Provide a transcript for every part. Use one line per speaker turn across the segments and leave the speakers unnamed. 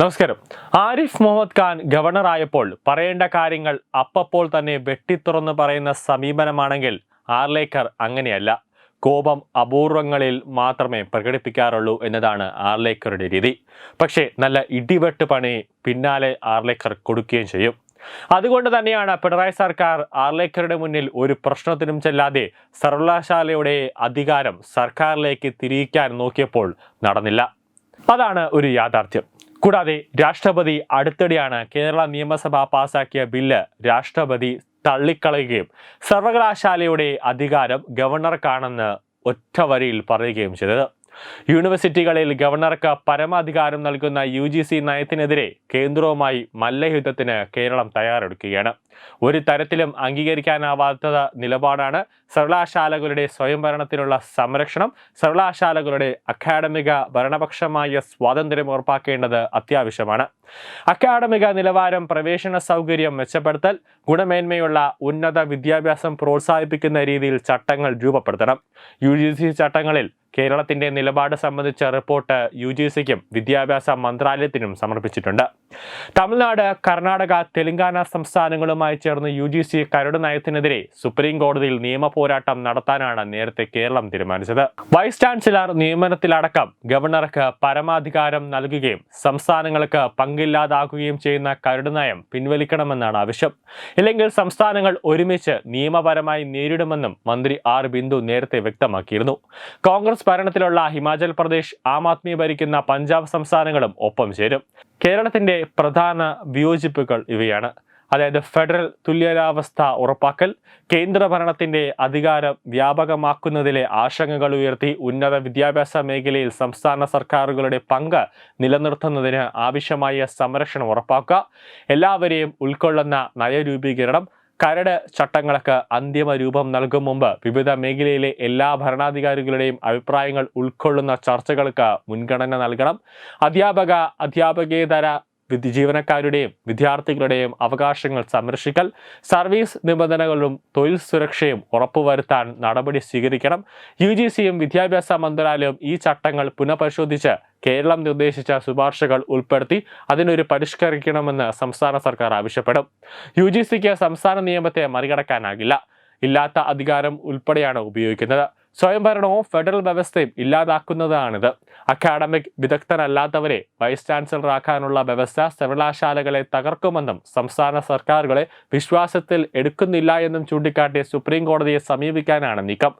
നമസ്കാരം. ആരിഫ് മുഹമ്മദ് ഖാൻ ഗവർണറായപ്പോൾ പറയേണ്ട കാര്യങ്ങൾ അപ്പപ്പോൾ തന്നെ വെട്ടിത്തുറന്ന് പറയുന്ന സമീപനമാണെങ്കിൽ ആർലേക്കർ അങ്ങനെയല്ല. കോപം അപൂർവങ്ങളിൽ മാത്രമേ പ്രകടിപ്പിക്കാറുള്ളൂ എന്നതാണ് ആർലേക്കറുടെ രീതി. പക്ഷേ നല്ല ഇടിവെട്ട് പണി പിന്നാലെ ആർലേക്കർ കൊടുക്കുകയും ചെയ്യും. അതുകൊണ്ട് തന്നെയാണ് പിണറായി സർക്കാർ ആർലേക്കറുടെ മുന്നിൽ ഒരു പ്രശ്നത്തിനും ചെല്ലാതെ സർവകലാശാലയുടെ അധികാരം സർക്കാരിലേക്ക് തിരിയിക്കാൻ നോക്കിയപ്പോൾ നടന്നില്ല. അതാണ് ഒരു യാഥാർത്ഥ്യം. കൂടാതെ രാഷ്ട്രപതി അടുത്തിടെയാണ് കേരള നിയമസഭ പാസാക്കിയ ബില്ല് രാഷ്ട്രപതി തള്ളിക്കളയുകയും സർവകലാശാലയുടെ അധികാരം ഗവർണർക്കാണെന്ന് ഒറ്റ വരിയിൽ പറയുകയും ചെയ്തത്. യൂണിവേഴ്സിറ്റികളിൽ ഗവർണർക്ക് പരമാധികാരം നൽകുന്ന യു ജി സി നയത്തിനെതിരെ കേന്ദ്രവുമായി മല്ലയുദ്ധത്തിന് കേരളം തയ്യാറെടുക്കുകയാണ്. ഒരു തരത്തിലും അംഗീകരിക്കാനാവാത്ത നിലപാടാണ് സർവകലാശാലകളുടെ സ്വയംഭരണത്തിനുള്ള സംരക്ഷണം സർവകലാശാലകളുടെ അക്കാഡമിക ഭരണപക്ഷമായ സ്വാതന്ത്ര്യം ഉറപ്പാക്കേണ്ടത് അത്യാവശ്യമാണ്. അക്കാഡമിക നിലവാരം പ്രവേശന സൗകര്യം മെച്ചപ്പെടുത്തൽ ഗുണമേന്മയുള്ള ഉന്നത വിദ്യാഭ്യാസം പ്രോത്സാഹിപ്പിക്കുന്ന രീതിയിൽ ചട്ടങ്ങൾ രൂപപ്പെടുത്തണം. യു ചട്ടങ്ങളിൽ കേരളത്തിന്റെ നിലപാട് സംബന്ധിച്ച റിപ്പോർട്ട് യു ജി സിക്കും വിദ്യാഭ്യാസ മന്ത്രാലയത്തിനും സമർപ്പിച്ചിട്ടുണ്ട്. തമിഴ്നാട് കർണാടക തെലങ്കാന സംസ്ഥാനങ്ങളുമായി ചേർന്ന് യു ജി സി കരട് നയത്തിനെതിരെ സുപ്രീം കോടതിയിൽ നിയമ പോരാട്ടം നടത്താനാണ് നേരത്തെ കേരളം തീരുമാനിച്ചത്. വൈസ് ചാൻസലർ നിയമനത്തിലടക്കം ഗവർണർക്ക് പരമാധികാരം നൽകുകയും സംസ്ഥാനങ്ങൾക്ക് പങ്കില്ലാതാക്കുകയും ചെയ്യുന്ന കരട് നയം പിൻവലിക്കണമെന്നാണ് ആവശ്യം. ഇല്ലെങ്കിൽ സംസ്ഥാനങ്ങൾ ഒരുമിച്ച് നിയമപരമായി നേരിടുമെന്നും മന്ത്രി ആർ ബിന്ദു നേരത്തെ വ്യക്തമാക്കിയിരുന്നു. കോൺഗ്രസ് ഭരണത്തിലുള്ള ഹിമാചൽ പ്രദേശ് ആം ആദ്മി ഭരിക്കുന്ന പഞ്ചാബ് സംസ്ഥാനങ്ങളും ഒപ്പം ചേരും. കേരളത്തിന്റെ പ്രധാന വിയോജിപ്പുകൾ ഇവയാണ്. അതായത് ഫെഡറൽ തുല്യരാവസ്ഥ ഉറപ്പാക്കൽ കേന്ദ്രഭരണത്തിന്റെ അധികാരം വ്യാപകമാക്കുന്നതിലെ ആശങ്കകൾ ഉയർത്തി ഉന്നത വിദ്യാഭ്യാസ മേഖലയിൽ സംസ്ഥാന സർക്കാരുകളുടെ പങ്ക് നിലനിർത്തുന്നതിന് ആവശ്യമായ സംരക്ഷണം ഉറപ്പാക്കുക എല്ലാവരെയും ഉൾക്കൊള്ളുന്ന നയരൂപീകരണം കരട് ചട്ടങ്ങൾക്ക് അന്തിമ രൂപം നൽകും മുമ്പ് വിവിധ മേഖലയിലെ എല്ലാ ഭരണാധികാരികളുടെയും അഭിപ്രായങ്ങൾ ഉൾക്കൊള്ളുന്ന ചർച്ചകൾക്ക് മുൻഗണന നൽകണം. അധ്യാപക അധ്യാപകേതര ജീവനക്കാരുടെയും വിദ്യാർത്ഥികളുടെയും അവകാശങ്ങൾ സംരക്ഷിക്കൽ സർവീസ് നിബന്ധനകളും തൊഴിൽ സുരക്ഷയും ഉറപ്പുവരുത്താൻ നടപടി സ്വീകരിക്കണം. യു ജി സിയും വിദ്യാഭ്യാസ മന്ത്രാലയവും ഈ ചട്ടങ്ങൾ പുനഃപരിശോധിച്ച് കേരളം നിർദ്ദേശിച്ച ശുപാർശകൾ ഉൾപ്പെടുത്തി അതിനൊരു പരിഷ്കരിക്കണമെന്ന് സംസ്ഥാന സർക്കാർ ആവശ്യപ്പെടും. യു ജി സിക്ക് സംസ്ഥാന നിയമത്തെ മറികടക്കാനാകില്ല. ഇല്ലാത്ത അധികാരം ഉൾപ്പെടെയാണ് ഉപയോഗിക്കുന്നത്. സ്വയംഭരണവും ഫെഡറൽ വ്യവസ്ഥയും ഇല്ലാതാക്കുന്നതാണിത്. അക്കാഡമിക് വിദഗ്ധരല്ലാത്തവരെ വൈസ് ചാൻസലറാക്കാനുള്ള വ്യവസ്ഥ സർവകലാശാലകളെ തകർക്കുമെന്നും സംസ്ഥാന സർക്കാരുകളെ വിശ്വാസത്തിൽ എടുക്കുന്നില്ല എന്നും ചൂണ്ടിക്കാട്ടി സുപ്രീം കോടതിയെ സമീപിക്കാനാണ് നീക്കം.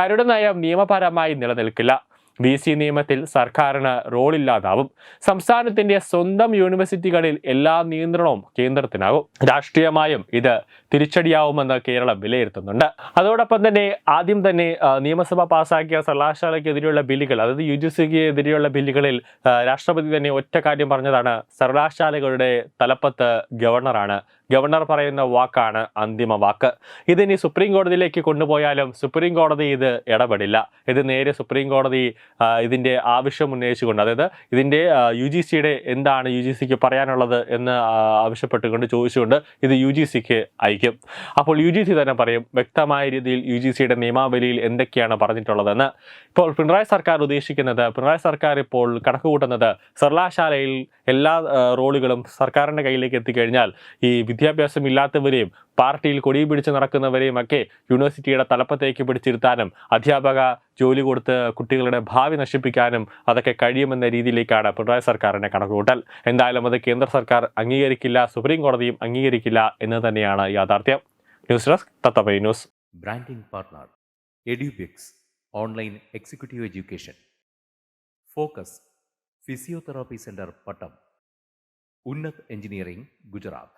കരട് നയം നിയമപരമായി നിലനിൽക്കില്ല. വി സി നിയമത്തിൽ സർക്കാരിന് റോളില്ലാതാവും. സംസ്ഥാനത്തിന്റെ സ്വന്തം യൂണിവേഴ്സിറ്റികളിൽ എല്ലാ നിയന്ത്രണവും കേന്ദ്രത്തിനാകും. രാഷ്ട്രീയമായും ഇത് തിരിച്ചടിയാവുമെന്ന് കേരളം വിലയിരുത്തുന്നുണ്ട്. അതോടൊപ്പം തന്നെ ആദ്യം തന്നെ നിയമസഭ പാസാക്കിയ സർവകലാശാലയ്ക്കെതിരെയുള്ള ബില്ലുകൾ അതായത് യു ജി സിക്ക് എതിരെയുള്ള ബില്ലുകളിൽ രാഷ്ട്രപതി തന്നെ ഒറ്റ കാര്യം പറഞ്ഞതാണ് സർവകലാശാലകളുടെ തലപ്പത്ത് ഗവർണറാണ്. ഗവർണർ പറയുന്ന വാക്കാണ് അന്തിമ വാക്ക്. ഇതിനി സുപ്രീം കോടതിയിലേക്ക് കൊണ്ടുപോയാലും സുപ്രീം കോടതി ഇത് ഇടപെടില്ല. ഇത് നേരെ സുപ്രീം കോടതി ആ, ഇതിന്റെ ആവശ്യം ഉന്നയിച്ചുകൊണ്ട് അതായത് ഇതിന്റെ യു ജി സിയുടെ എന്താണ് യു ജി സിക്ക് പറയാനുള്ളത് എന്ന് ആവശ്യപ്പെട്ടുകൊണ്ട് ചോദിച്ചുകൊണ്ട് ഇത് യു ജി സിക്ക് അയക്കും. അപ്പോൾ യു ജി സി തന്നെ പറയും വ്യക്തമായ രീതിയിൽ യു ജി സിയുടെ നിയമാവലിയിൽ എന്തൊക്കെയാണ് പറഞ്ഞിട്ടുള്ളതെന്ന്. ഇപ്പോൾ പിണറായി സർക്കാർ ഉദ്ദേശിക്കുന്നത് പിണറായി സർക്കാർ ഇപ്പോൾ കണക്ക് കൂട്ടുന്നത് സർവകലാശാലയിൽ എല്ലാ റോളുകളും സർക്കാരിന്റെ കയ്യിലേക്ക് എത്തിക്കഴിഞ്ഞാൽ ഈ വിദ്യാഭ്യാസം ഇല്ലാത്തവരെയും പാർട്ടിയിൽ കൊടി പിടിച്ച് നടക്കുന്നവരെയും ഒക്കെ യൂണിവേഴ്സിറ്റിയുടെ തലപ്പത്തേക്ക് പിടിച്ചിരുത്താനും അധ്യാപക ജോലി കൊടുത്ത് കുട്ടികളുടെ ഭാവി നശിപ്പിക്കാനും അതൊക്കെ കഴിയുമെന്ന രീതിയിലേക്കാണ് പിണറായി സർക്കാരിനെ കണക്കുകൂട്ടൽ. എന്തായാലും അത് കേന്ദ്ര സർക്കാർ അംഗീകരിക്കില്ല സുപ്രീം കോടതിയും അംഗീകരിക്കില്ല എന്ന് തന്നെയാണ് യാഥാർത്ഥ്യം. News desk തത്തബൈ news.
Branding partner Edubix online executive education. Focus physiotherapy centre Pattam. Unnath engineering Gujarat.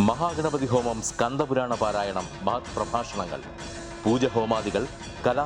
മഹാഗണപതി ഹോമം സ്കന്ദപുരാണ പാരായണം മഹത് പ്രഭാഷണങ്ങൾ. പൂജ ഹോമാദികൾ കലാ